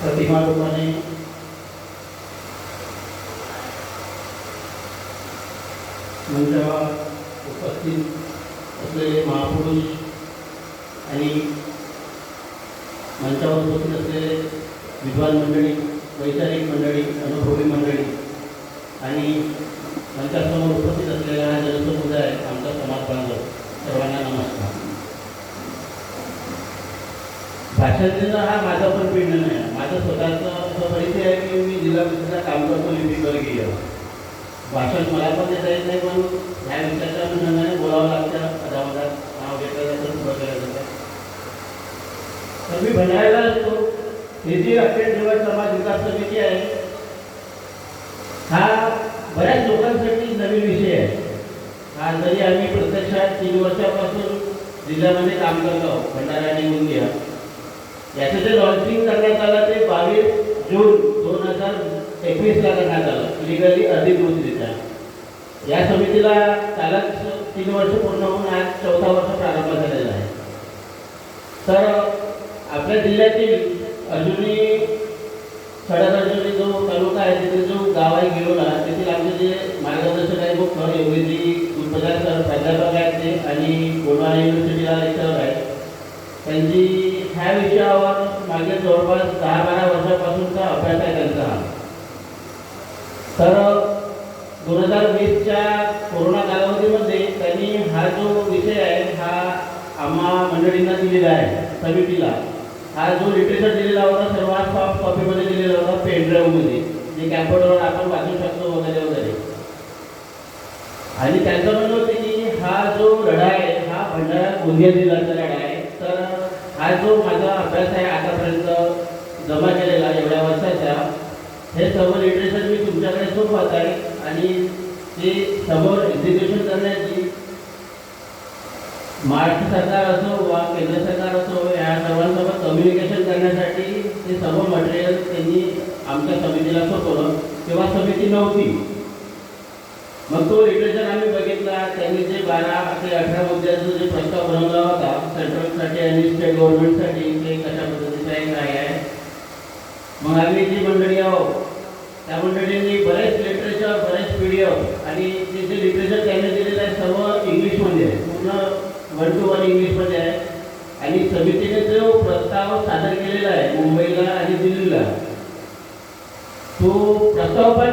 પ્રતિમા લોકોને મંડળ भाषण देणं हा माझा पण पिंड नाही. माझं स्वतःचा असा परिचय आहे की मी जिल्हा परिषदेला काम करतो लिपिवर्गीय भाषण मला पण देता येत नाही पण ह्या विषयाच्या अनुषंगाने बोलावं लागतं. पदामधात नाव घेतलं जातं पुढं केलं जातं तर मी बनायला असतो हे जी अखंड निवड समाज विकास समिती आहे हा बऱ्याच लोकांसाठी नवीन विषय आहे. हा जरी आम्ही प्रत्यक्षात तीन वर्षापासून जिल्ह्यामध्ये काम करतो भंडारा आणि गोंदिया याचं जे लॉन्चिंग करण्यात आलं ते बावीस जून दोन हजार एकवीसला करण्यात आलं लिगली अधिकृतरित्या. या समितीला कालच तीन वर्ष पूर्ण होऊन आज चौथा वर्ष प्रारंभ झालेला आहे. तर आपल्या जिल्ह्यातील अजूनही खडकअर्जुनी जो तालुका आहे तिथे जो गाव आहे गिरोला तेथील आमचे जे मार्गदर्शक आहे मुख्य म्हणजे योगेजी उत्पदार सर प्राध्यापक आहेत ते आणि गोलवाना युनिव्हर्सिटीला इथं आहेत. त्यांची मागे जवळपास दहा बारा वर्षापासूनचा अभ्यास आहे त्यांचा. तर दोन हजार वीसच्या कोरोना कालावधीमध्ये त्यांनी हा जो विषय आहे हा आम्हा मंडळींना दिलेला आहे समितीला. हा जो लिटरेचर दिलेला होता सर्वात सॉफ्ट कॉपीमध्ये दिलेला होता पेन ड्राईव्हमध्ये जे कॅम्प्युटरवर आपण वाचू शकतो वगैरे वगैरे. आणि त्यांचं म्हणणं होते की हा जो लढा आहे हा भंडारा गोंदिया जिल्ह्याचा लढा आहे तर हा जो माझा अभ्यास आहे आतापर्यंत जमा केलेला एवढ्या वर्षाचा हे सर्व लिटरेचर मी तुमच्याकडे सोपवत आहे आणि ते समोर एक्झिक्युशन करण्याची महाराष्ट्र सरकार असो वा केंद्र सरकार असो या सर्वांसोबत कम्युनिकेशन करण्यासाठी ते सर्व मटेरियल त्यांनी आमच्या समितीला सोपवलं. तेव्हा समिती नव्हती. मग तो लिटरेचर आम्ही बघितला त्यांनी जे बारा ते अठरा मुद्द्याचा जे प्रस्ताव बनवला होता सेंट्रलसाठी आणि स्टेट गव्हर्नमेंटसाठी ते कशा पद्धतीचं आहे काय आहे. मग आम्ही जी मंडळी आहोत त्या मंडळींनी बरेच लिटरेचर बरेच पी डी एफ आणि ते जे लिटरेचर त्यांनी दिलेलं आहे सर्व इंग्लिशमध्ये आहे. पूर्ण वन टू वन इंग्लिशमध्ये आहे. आणि समितीने जो प्रस्ताव सादर केलेला आहे मुंबईला आणि दिल्लीला तो प्रस्ताव पण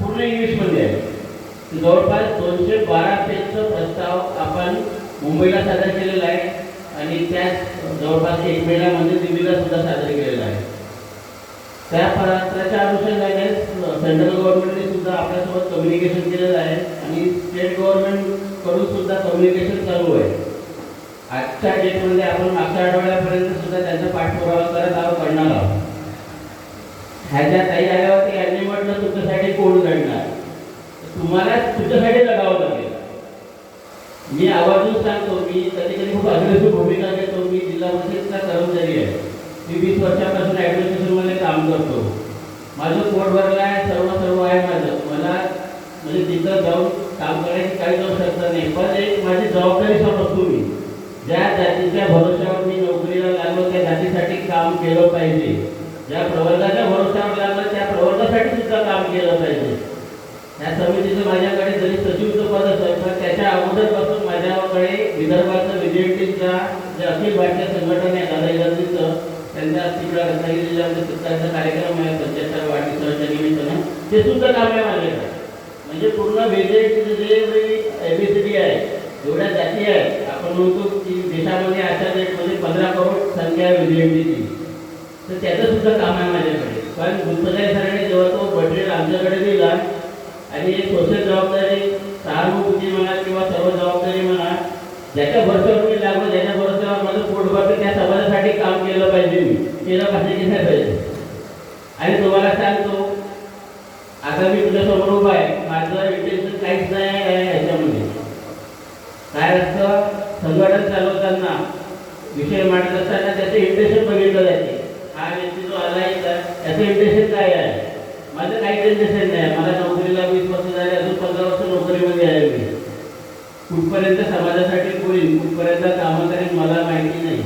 पूर्ण इंग्लिशमध्ये आहे. जवळपास दोनशे बारा पेजचा प्रस्ताव आपण मुंबईला सादर केलेला आहे आणि त्याच जवळपास एक महिन्यामध्ये म्हणजे दिल्लीला सुद्धा सादर केलेला आहे. त्या पत्राच्या अनुषंगाने सेंट्रल गव्हर्नमेंटने सुद्धा आपल्यासोबत कम्युनिकेशन केलेलं आहे आणि स्टेट गव्हर्नमेंटकडून सुद्धा कम्युनिकेशन चालू आहे. आजच्या डेटमध्ये आपण मागच्या आठवड्यापर्यंत सुद्धा त्यांचा पाठपुरावा करत आहोत करणार आहोत. ह्याच्या ताई आल्यावरती यांनी म्हटलं तुमच्यासाठी कोण घडणार? तुम्हाला तुमच्यासाठी लढावं लागेल. मी आवाजून सांगतो मी कधी कधी खूप अग्रेसिव्ह भूमिका घेतो मी जिल्हा परिषदचा कर्मचारी आहे. मी वीस वर्षापासून ॲडमिनिस्ट्रेशनमध्ये काम करतो. माझं पोट भरलं आहे सर्व सर्व आहे माझं. मला म्हणजे तिथं जाऊन काम करायची काही आवश्यकता नाही. पण एक माझी जबाबदारी समजतो मी. ज्या जातीच्या भरोश्यावर मी नोकरीला लागलो त्या जातीसाठी काम केलं पाहिजे. ज्या प्रवर्गाच्या भरोश्यावर लागलं त्या प्रवर्गासाठी सुद्धा काम केलं पाहिजे. या समितीचं माझ्याकडे जरी सचिवचं पद असेल पण त्याच्या अगोदरपासून माझ्याकडे विदर्भाचं विजेटीचा जे अखिल भारतीय संघटन आहे दादाजीचं इलाजीचं त्यांच्या तिकडं रत्नागिरी जिल्ह्यामध्ये सत्ताचा कार्यक्रम आहे पंच्याहत्तर वाढदिवसाच्या निमित्तानं. ते सुद्धा काम आहे माझ्याकडे. म्हणजे पूर्ण विजेटीचं जे एबीसीडी आहे एवढ्या जाती आहेत. आपण म्हणतो की देशामध्ये अशा डेटमध्ये पंधरा करोड संख्या आहे विजेटीची तर त्याचं सुद्धा काम आहे माझ्याकडे. पण गुप्तकाई सरांनी जेव्हा तो मटेरियल आमच्याकडे दिला आणि एक सोशल जबाबदारी सहानुभूती म्हणा किंवा सर्व जबाबदारी म्हणा ज्याच्या भरसावर मी लागलो ज्याच्या भरसावर माझं पोट भरतं त्या समाजासाठी काम केलं पाहिजे मी. केलं पाहिजे की नाही पाहिजे? आणि तुम्हाला सांगतो आता मी तुझ्यासमोर उभा आहे माझं इंटेन्शन काहीच नाही आहे ह्याच्यामध्ये काय असतं? संघटन चालवताना विषय मांडत असताना त्याचं इंटेन्शन बघितलं जाते हा व्यक्ती जो आला आहे त्याचं इंटेन्शन काय आहे? माझं काही टेन्शन नाही कुठपर्यंत समाजासाठी होईल कुठपर्यंत कामं करेन मला माहिती नाही.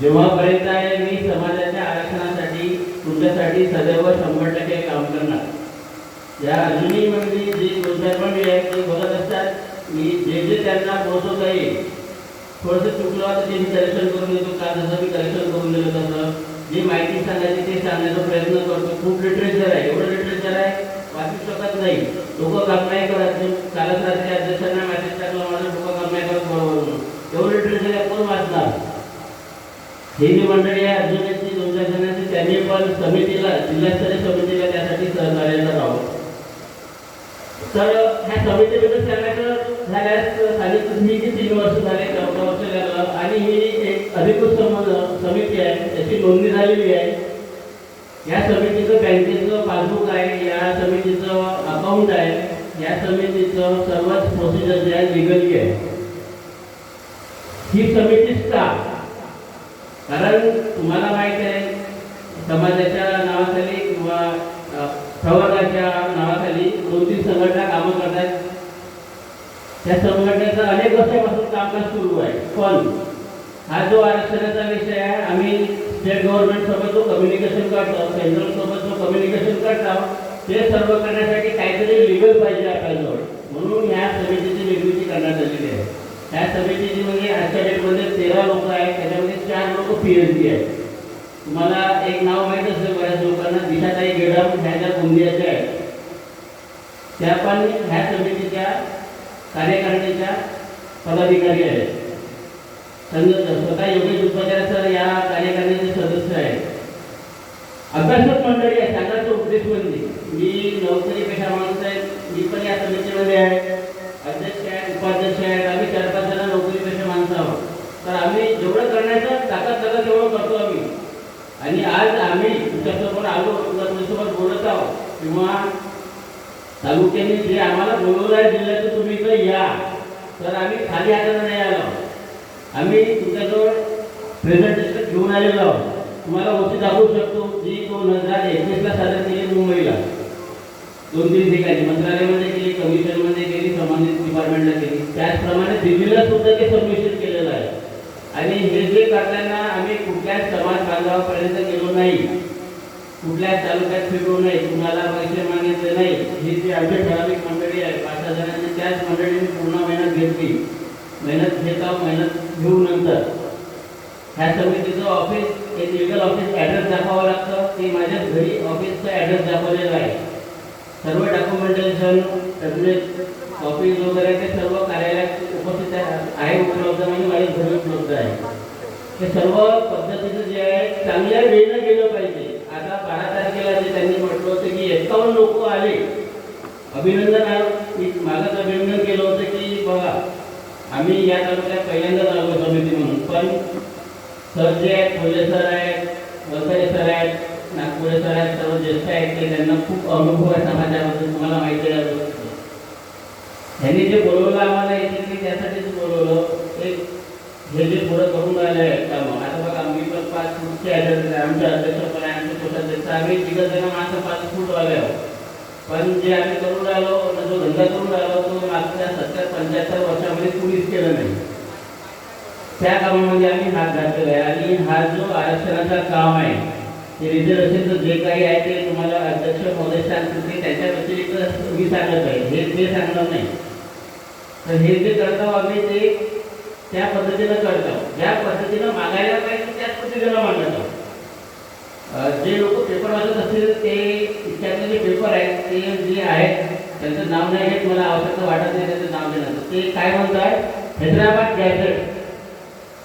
जेव्हापर्यंत आहे मी समाजाच्या आरक्षणासाठी तुमच्यासाठी सदैव शंभर टक्के काम करणार. या अजूनही म्हणजे जी रोजगार चार मंडळी आहेत ते बघत असतात मी जे जे त्यांना पोहोचवता येईल थोडंसं चुकलं तर ते मी कलेक्शन करून देतो का जसं मी कलेक्शन करून दिलं तसं. जी माहिती सांगायची ते सांगण्याचा प्रयत्न करतो. खूप लिटरेचर आहे एवढं लिटरेचर आहे वाचू शकत नाही. लोक काम नाही करत कालच रात्री अध्यक्षांना मेसेज टाकला माझं डोकं काम नाही करत बरोबर म्हणून. एवढं लिटरेचर आहे कोण वाचणार? हे मंडळी आहे अजूनची दोन चार त्यांनी पण समितीला जिल्हास्तरीय समितीला त्यासाठी सहकार्याला करावं तर ह्या समितीबद्दल सांगायचं झाल्यास सांगितलं मी की तीन वर्ष झाले चौदा वर्ष लागलं आणि ही एक अधिकृत समिती आहे त्याची नोंदणी झालेली आहे. या समितीचं बँकेचं पासबुक आहे या समितीचं अकाउंट आहे या समितीचं सर्वच प्रोसिजर जे आहे लिगली आहे. ही समितीच. का कारण तुम्हाला माहीत आहे समाजाच्या नावाखाली किंवा अ, प्रवर्गाच्या नावाखाली दोन तीन संघटना कामं करतात त्या संघटनेचं अनेक वर्षापासून कामकाज सुरू आहे. पण हा जो आरक्षणाचा विषय आहे आम्ही स्टेट गव्हर्नमेंट सोबत जो कम्युनिकेशन करतो सेंट्रल सोबत जो कम्युनिकेशन करतो ते सर्व करण्यासाठी काहीतरी लिगल पाहिजे आपल्याजवळ. म्हणून ह्या समितीची निर्मिती करण्यात आलेली आहे. ह्या समितीची म्हणजे आजच्या डेटमध्ये तेरा लोक आहेत त्याच्यामध्ये चार लोक पी एच डी आहेत. तुम्हाला एक नाव माहीत असेल बऱ्याच लोकांना दिशाताई गेडम ह्या ज्या गोंदियाच्या आहेत. त्या पण ह्या समितीच्या कार्यकारिणीच्या पदाधिकारी आहेत. संघ स्वतः योगेश उपाचार्य सर या कार्यकारिणीचे सदस्य आहेत. अभ्यासक मंडळी आहे सांगायचा उद्देश म्हणजे मी नोकरीपेक्षा माणूस आहे मी पण या समितीमध्ये आहे. अध्यक्ष आहेत उपाध्यक्ष आहेत आम्ही चार पाच जण नोकरी पेशा माणसं आहोत. तर आम्ही जेवढं करण्याचं ताकद ताकद तेवढं करतो आम्ही. आणि आज आम्ही तुमच्यासोबत आलो तुमच्यासोबत बोलत आहोत किंवा तालुक्याने जे आम्हाला बोलवलं आहे जिल्ह्याचं तुम्ही इथं या. तर आम्ही खाली हाताने नाही आलो. आम्ही तुमच्याजवळ प्रेझेंटेशन घेऊन आलेलो आहोत. तुम्हाला गोष्टी दाखवू शकतो जी दोन हजार एकवीसला सादर केली मुंबईला. दोन तीन ठिकाणी. मंत्रालयामध्ये केली कमिशनमध्ये केली संबंधित डिपार्टमेंटला केली. त्याचप्रमाणे दिल्लीला सुद्धा ते सबमिशन केलेलं आहे. आणि हे जे करताना आम्ही कुठल्याच समाज बांधवापर्यंत गेलो नाही कुठल्याच तालुक्यात फिरलो नाही कुणाला पैसे मागितले नाही ही जी आमची ठराविक मंडळी आहे पाच सहा जणांची त्याच मंडळीने पूर्ण मेहनत घेतली. मेहनत घेता मेहनत घेऊ नंतर ह्या समितीचं ऑफिस एक लिगल ऑफिस ॲड्रेस दाखवावं लागतं. ते माझ्या घरी ऑफिसचा ॲड्रेस दाखवलेला आहे. सर्व डॉक्युमेंटेशन सगळे ऑफिस वगैरे ते सर्व कार्यालयात उपस्थित आहे उपलब्ध म्हणजे माझ्या घरी उपलब्ध आहे. हे सर्व पद्धतीचं जे आहे चांगल्या वेळेनं गेलं पाहिजे. आता बारा तारखेला जे त्यांनी म्हटलं होतं की एकावन्न लोक आले. अभिनंदन मी मागच अभिनंदन केलं होतं की बघा आम्ही या तालुक्यात पहिल्यांदाच आलो समिती म्हणून. पण सर जे आहेत खोले सर आहेत वलकरे सर आहेत नागपुरे सर्व ज्येष्ठ ऐकले त्यांना खूप अनुभव आहे समाजाबद्दल तुम्हाला माहिती आहे त्यांनी जे बोलवलं आम्हाला येते की त्यासाठीच बोलवलं एक हे जे पुढं करून राहिलं आहे काम आता बघा आम्ही पण पाच फूटचे ॲड्रेस आमच्या अध्यक्ष पण आहे आमचे कोषाध्यक्ष. आम्ही तिघं जण माणसं पाच फूट वाले आहोत. पण जे आम्ही करून राहिलो जो धंदा करून राहिलो तो मागच्या सत्तर पंच्याहत्तर वर्षामध्ये कुणीच केलं नाही. त्या कामामध्ये आम्ही हात घातलेला आहे. आणि हा जो आरक्षणाचा काम आहे ते रिझर्वेशनचं जे काही आहे ते तुम्हाला अध्यक्ष महोदय सांगतील ते त्याच्या व्यतिरिक्त मी सांगत आहे. हे ते सांगणार नाही. तर हे जे करतो आम्ही ते त्या पद्धतीनं करतो ज्या पद्धतीनं मागायला पाहिजे त्याच पद्धतीनं मागत आहोत. जे लोक पेपर वाचत असतील ते त्यातले जे पेपर आहेत ते जे आहेत त्यांचं नाव नाही घेत मला आवश्यकता वाटत नाही त्याचं नाव घेण्याचं ते काय म्हणतात हैदराबाद गॅस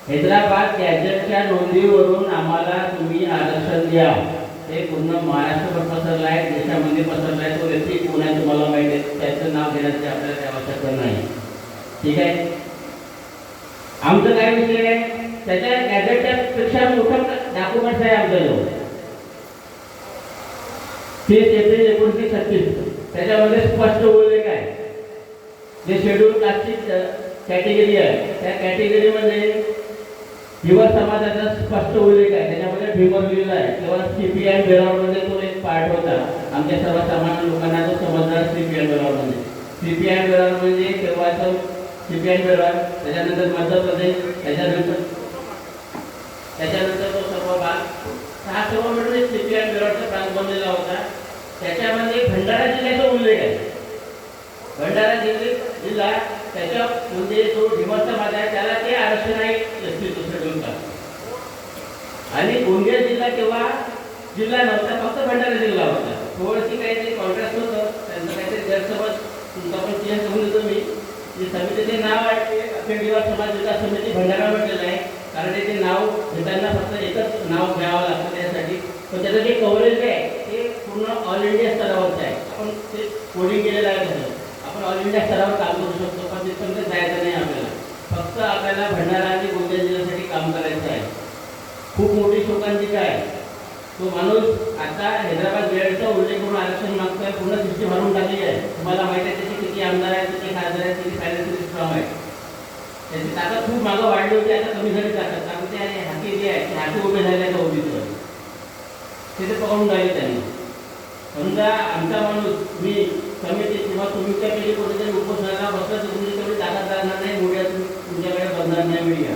हैदराबाद गॅजेटच्या नोंदीवरून आम्हाला तुम्ही आरक्षण द्या. ते पूर्ण महाराष्ट्रभर पसरलं आहे देशामध्ये पसरलं आहे. तो व्यक्ती कोण आहे तुम्हाला माहिती आहे? त्याचं नाव घेण्याची आपल्याला काही आवश्यकता नाही. ठीक आहे? आमचं काय विषय आहे? त्याच्या गॅजेटच्या पेक्षा मोठं डॉक्युमेंट्स आहे आमच्याजवळ. तीस एप्रिल एकोणीसशे छत्तीस. त्याच्यामध्ये स्पष्ट उल्लेख आहे जे शेड्यूल कास्टची कॅटेगरी आहे. त्या कॅटेगरीमध्ये युवा समाजाचा स्पष्ट उल्लेख आहे. त्याच्यामध्ये भीमर लिहिलं आहे. तेव्हा सी पी बेरावरमध्ये तो एक पार्ट होता? आमच्या सर्वसामान्य लोकांना तो समजणार सी पी आय बेरावरमध्ये सी पी बेरावर म्हणजे तेव्हाचं सी पी बेरावर त्याच्यानंतर मध्य प्रदेश त्याच्यानंतर त्याच्यानंतर तो सर्व भाग तर हा सर्व मिळून एक सिटी अँड बेरोडचा प्रांत बनलेला होता. त्याच्यामध्ये भंडारा जिल्ह्याचा उल्लेख आहे. भंडारा जिल्हे जिल्हा त्याच्या म्हणजे जो भीमस्थ समाज आहे त्याला ते आरक्षण आहे एस आणि गोंदिया जिल्हा तेव्हा जिल्हा नव्हता फक्त भंडारा जिल्हा होता. थोडीशी काहीतरी कॉन्ट्रॅक्ट होतं त्यांचं काहीतरी गैरसमज तुमचा पण चेंज होऊन देतो मी. जे समितीचे नाव आहे ते अखिल समाज विकास समिती भंडारा म्हटलेलं आहे. कारण त्याचे नाव घेताना फक्त एकच नाव घ्यावं लागतं त्यासाठी. पण त्याचं जे कव्हरेज आहे ते पूर्ण ऑल इंडिया स्तरावरचं आहे. आपण ते कोडिंग केलेलं आहे त्याचं. आपण ऑल इंडिया स्तरावर काम करू शकतो पण तिथपर्यंत जायचं नाही आपल्याला. फक्त आपल्याला भंडारा आणि गोंदिया जिल्ह्यासाठी काम करायचं आहे. खूप मोठी शोकांतिका आहे. तो माणूस आता हैदराबाद वेळेचा उल्लेख करून आरक्षण मागतोय पूर्ण सिस्टीम हरवून टाकली आहे. तुम्हाला माहिती आहे त्याचे किती आमदार आहेत किती खासदार आहेत किती फायनान्शियल स्ट्रॉंग आहे त्याची ताकद खूप मागं वाढली होती आता कमी झाली ताकद. कारण ते हाती जे आहे ते हाती उभे झाले का उभी तिथे पकडून राहिले त्यांनी. समजा आमचा माणूस मी समिती किंवा तुमच्या पैकी कोणीतरी उपोषणाला बसला तर तुमच्याकडे ताकद राहणार नाही मोठ्या तुमच्याकडे बनणार नाही मीडिया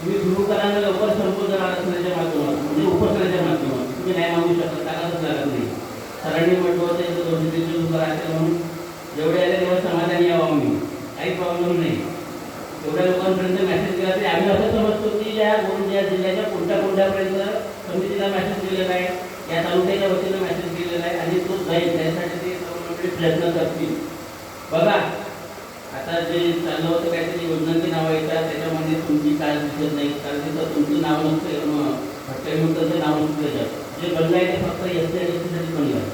तुम्ही सुरू लवकर संपूर्ण असल्याच्या माध्यमात म्हणजे उपोषणाच्या माध्यमात तुम्ही नाही मागू शकत टाकाच लागत नाही. सरांनी म्हटलं होतं इथं दोनशे तीनशे उभं राहते म्हणून जेवढे आले तेव्हा समाधानी यावं आम्ही. काही प्रॉब्लेम नाही. एवढ्या लोकांपर्यंत मेसेज केला तरी आम्ही असं समजतो की या गोंदिया जिल्ह्याच्या कोणत्या कोणत्यापर्यंत समितीला मेसेज दिलेला आहे या तालुक्याच्या वतीनं मेसेज दिलेला आहे आणि तो जाईल त्यासाठी ते प्रयत्न करतील. बघा आता जे चाललं होतं काहीतरी योजनांची नावं येतात त्याच्यामध्ये तुमची काय दिसत नाही. कारण तिथं तुमचं नाव नसतं भट्टमुक्ताचं नाव नसतं त्याच्यात. जे बनलं आहे ते फक्त एस टी आणि एस टीसाठी बनलं आहे.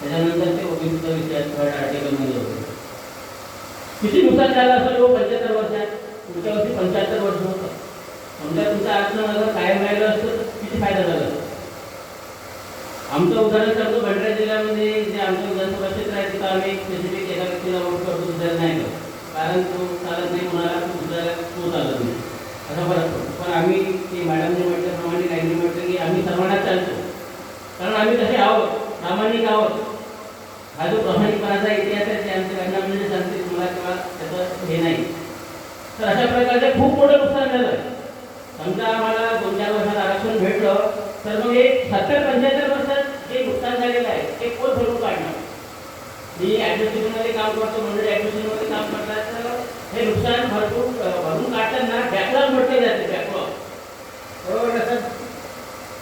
त्याच्यानंतर ते ओबीसीचा विचार थर्ड आर्टिकलमध्ये होतं. किती नुकसान झालं असेल हो पंच्याहत्तर वर्षात? पुढच्या वर्षी पंच्याहत्तर वर्ष होतं. समजा तुमचं आरक्षण अगर कायम राहिलं असतं तर किती फायदा झाला? असता? आमचं उदाहरण सांगतो भंडारा जिल्ह्यामध्ये जे आमचं विधानसभा क्षेत्र आहे तिथं आम्ही स्पेसिफिक एका व्यक्तीला वोट करतो दुसऱ्याला नाही करतो. कारण तो चालत नाही कोणाला तो दुसऱ्याला तो चालत नाही. असा फरक पडतो पण आम्ही ते मॅडमने म्हटल्याप्रमाणे काहींनी म्हटलं की आम्ही सर्वांना चालतो. कारण आम्ही तसे आहोत प्रामाणिक आहोत. हा जो प्रामाणिकपणाचा इतिहास आहे ते आमच्या घटनामध्ये सांगते तुम्हाला किंवा त्याचं हे नाही. तर अशा प्रकारचं खूप मोठं नुकसान झालं. आहे समजा आम्हाला दोन चार वर्षात आरक्षण भेटलं तर मग एक सत्तर पंच्याहत्तर वर्षात जे नुकसान झालेलं आहे ते कोण भरून काढणार? मी ॲडमिनिस्ट्रेशनमध्ये काम करतो मंडळी ॲडमिनिस्ट्रेशनमध्ये काम करतात. तर हे नुकसान भरपूर भरून काढताना बॅकलॉग म्हटले जाते बॅकलॉग बरोबर का सर?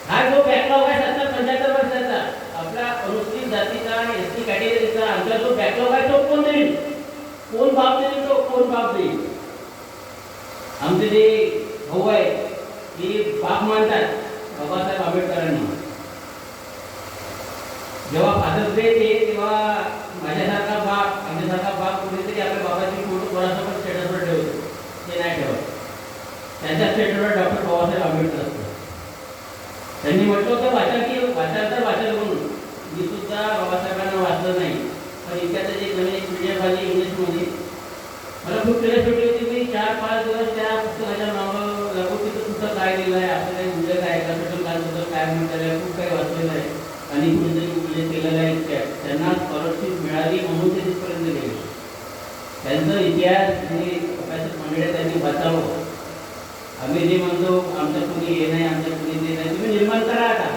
हा जो बॅकलॉग आहे सत्तर पंच्याहत्तर वर्षाचा. आपला अनुसूचित जातीचा एस टी कॅटेगरीचा आमचा जो बॅकलॉग आहे तो कोण देईल? कोण बाब देईल तो कोण बाब देईल? आमचे जे भाऊ आहे ते बाप मानतात बाबासाहेब आंबेडकरांना. जेव्हा फादर्स डे येते तेव्हा माझ्यासारखा बाप माझ्यासारखा बाप कोणीतरी आपल्या बाबाची फोटो कोणाचा पण स्टेटसवर ठेवतो. ते नाही ठेवत. त्यांच्या स्टेटसवर डॉक्टर बाबासाहेब आंबेडकर असतो. त्यांनी म्हटलं होतं वाचा की वाचा तर वाचन म्हणून. मी सुद्धा बाबासाहेबांना वाचलं नाही. पण इतक्याचं जे नवीन एक पी आली इंग्लिशमध्ये मला खूप क्युरियोसिटी होती मी चार पाच दिवस त्या पुस्तकाच्या नावावर लागून तिथं पुस्तक काय दिलं आहे आपलं काही उल्लेख काय का? पेट्रोल कालबद्दल काय म्हणतात खूप काही वाचलेलं आहे. आणि कुणीतरी उल्लेख केलेला आहे त्यांना स्कॉलरशिप मिळाली म्हणून ते तिथपर्यंत गेले. त्यांचा इतिहास हे अभ्यासक मंडळी त्यांनी बचावं. आम्ही जे म्हणतो आमच्या कुणी हे नाही आमच्या कुणी ते नाही तुम्ही निर्माण करा आता.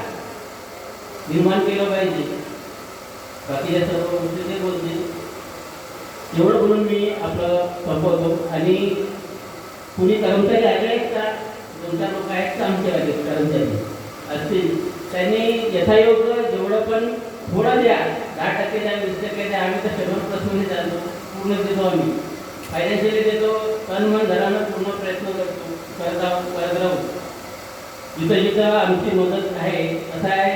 निर्माण केलं पाहिजे. बाकीच्या सर्व गोष्टी ते बोलते एवढं बोलून मी आपलं संपवतो. आणि कुणी कर्मचारी आले आहेत का? दोन चार लोक आहेत का आमचे आले कर्मचारी? असतील. त्यांनी यथायोग्य जेवढं पण थोडं द्या. दहा टक्के द्या वीस टक्के द्या. आम्ही तर शंभर प्रश्न जातो. पूर्ण देतो आम्ही. फायनान्शियली देतो तन मन धरानं पूर्ण प्रयत्न करतो करत करत राहू जिथं जिथं आमची मदत आहे असं आहे.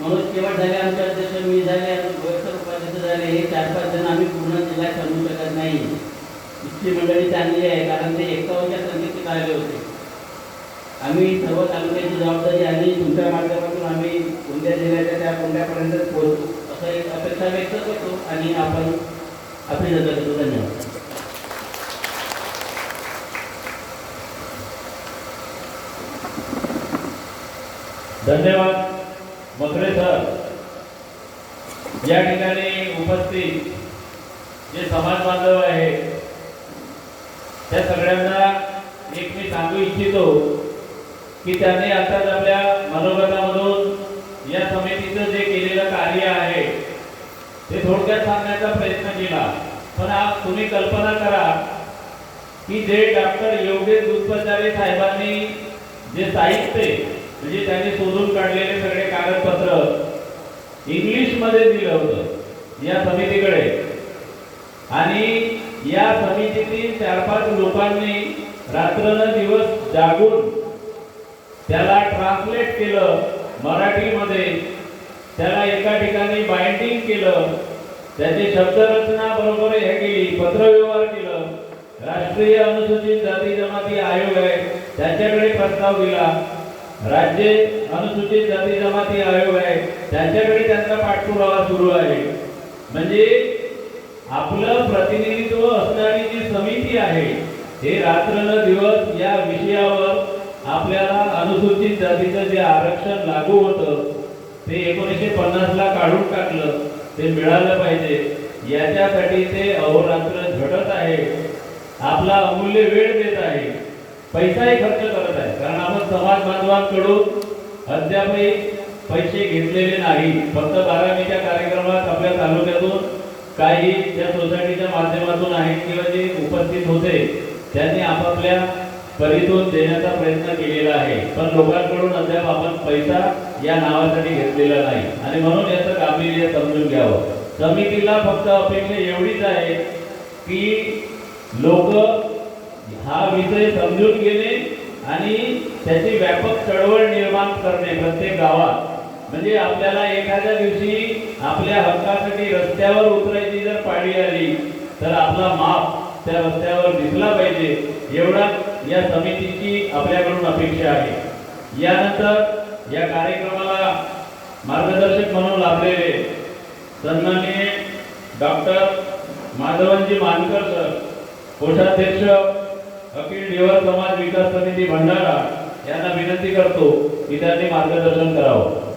मनोज केवळ झाले आमचे अध्यक्ष मी झाले गोयकर उपाध्यक्ष झाले हे चार पाच जण आम्ही पूर्ण जिल्हा सांगू शकत नाही. इतकी मंडळी चांगली आहे कारण ते एकावनच्या संख्येत आले होते. आम्ही सर्व तालुक्याची जबाबदारी आणि तुमच्या माध्यमातून आम्ही कोणत्या जिल्ह्याच्या त्या कोणत्यापर्यंत पोहोचू असं एक अपेक्षा व्यक्त करतो आणि आपण अभिनंदन करतो धन्यवाद. धन्यवाद मकरे सर. या ठिकाणी उपस्थित जे समाज बांधव आहे त्या सगळ्यांना एक मी सांगू इच्छितो की त्यांनी आताच आपल्या मनोगतामधून या समितीचं जे केलेलं कार्य आहे ते थोडक्यात सांगण्याचा प्रयत्न केला. पण आज तुम्ही कल्पना करा की जे डॉक्टर योगेश दुधपचारे साहेबांनी जे साहित्य म्हणजे त्यांनी शोधून काढलेले सगळे कागदपत्र इंग्लिशमध्ये दिलं होतं या समितीकडे. आणि या समितीतील चार पाच लोकांनी रात्रन दिवस जागून त्याला ट्रान्सलेट केलं मराठीमध्ये. त्याला एका ठिकाणी बाइंडिंग केलं. त्याची शब्दरचना बरोबर हे केली पत्रव्यवहार केलं. राष्ट्रीय अनुसूचित जाती जमाती आयोग आहे. त्यांच्याकडे प्रस्ताव दिला. राज्य अनुसूचित जाती जमाती आयोग आहे. त्यांच्याकडे त्यांचा पाठपुरावा सुरू आहे. म्हणजे आपलं प्रतिनिधित्व असणारी जी समिती आहे हे रात्र दिवस या विषयावर आपल्याला अनुसूचित जातीचं जे आरक्षण लागू होतं ते एकोणीसशे पन्नास ला काढून टाकलं. ते मिळालं पाहिजे. याच्यासाठी ते अहोरात्र झटत आहे. आपला अमूल्य वेळ देत आहे. पैसाही खर्च करत आहे. कारण आपण समाज बांधवांकडून अद्यापही पैसे घेतलेले नाही. फक्त बारावीच्या कार्यक्रमात आपल्या तालुक्यातून काही त्या सोसायटीच्या माध्यमातून आहेत किंवा जे उपस्थित होते त्यांनी आपापल्या परीतून देण्याचा प्रयत्न केलेला आहे. पण लोकांकडून अद्याप आपण पैसा या नावासाठी घेतलेला नाही. आणि म्हणून याचं गांभीर्य समजून घ्यावं. समितीला फक्त अपेक्षा एवढीच आहे की लोक हा विषय समजून गेले आणि त्याची व्यापक चळवळ निर्माण करणे प्रत्येक गावात. म्हणजे आपल्याला एखाद्या दिवशी आपल्या हक्कासाठी रस्त्यावर उतरायची जर पाळी आली तर आपला माप त्या रस्त्यावर दिसला पाहिजे. एवढा या समितीची आपल्याकडून अपेक्षा आहे. यानंतर या कार्यक्रमाला मार्गदर्शक म्हणून लाभलेले सन्माननीय डॉक्टर माधवनजी मानकर सर कोषाध्यक्ष अखिल देवर समाज विकास समिती भंडारा यांना विनंती करतो की त्यांनी मार्गदर्शन करावं.